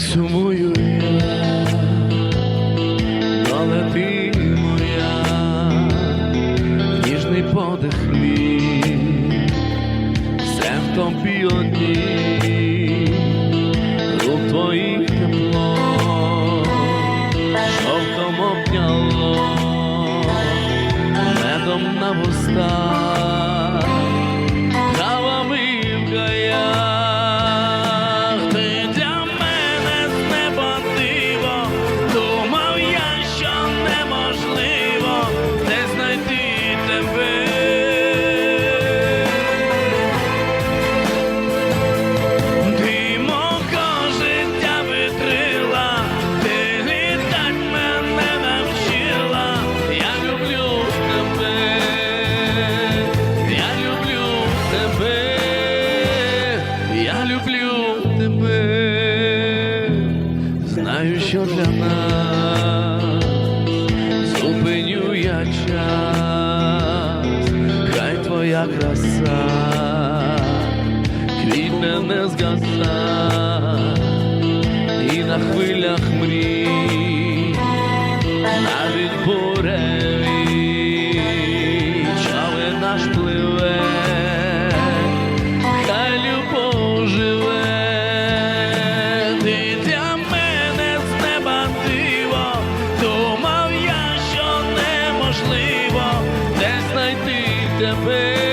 сумую я, але ти моя, ніжний подих мій, все одній, рук твоїх тепло, жовтом обняло, медом на вустах, тебе, знаю, що для нас зупиню я час, хай твоя краса квітне не згасна. І на хвилях step in.